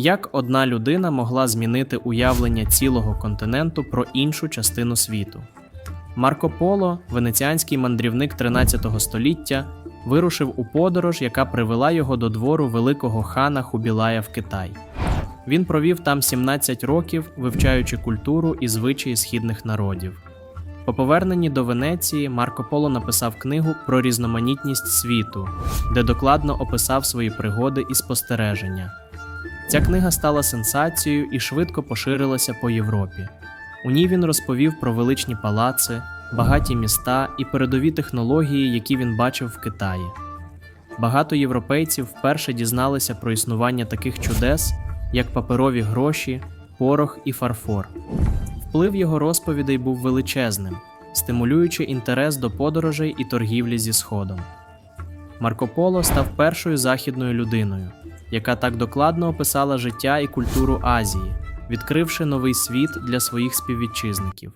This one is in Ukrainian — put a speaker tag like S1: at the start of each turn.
S1: Як одна людина могла змінити уявлення цілого континенту про іншу частину світу? Марко Поло, венеціанський мандрівник 13 століття, вирушив у подорож, яка привела його до двору великого хана Хубілая в Китай. Він провів там 17 років, вивчаючи культуру і звичаї східних народів. По поверненні до Венеції Марко Поло написав книгу про різноманітність світу, де докладно описав свої пригоди і спостереження. Ця книга стала сенсацією і швидко поширилася по Європі. У ній він розповів про величні палаци, багаті міста і передові технології, які він бачив в Китаї. Багато європейців вперше дізналися про існування таких чудес, як паперові гроші, порох і фарфор. Вплив його розповідей був величезним, стимулюючи інтерес до подорожей і торгівлі зі Сходом. Марко Поло став першою західною людиною, яка так докладно описала життя і культуру Азії, відкривши новий світ для своїх співвітчизників.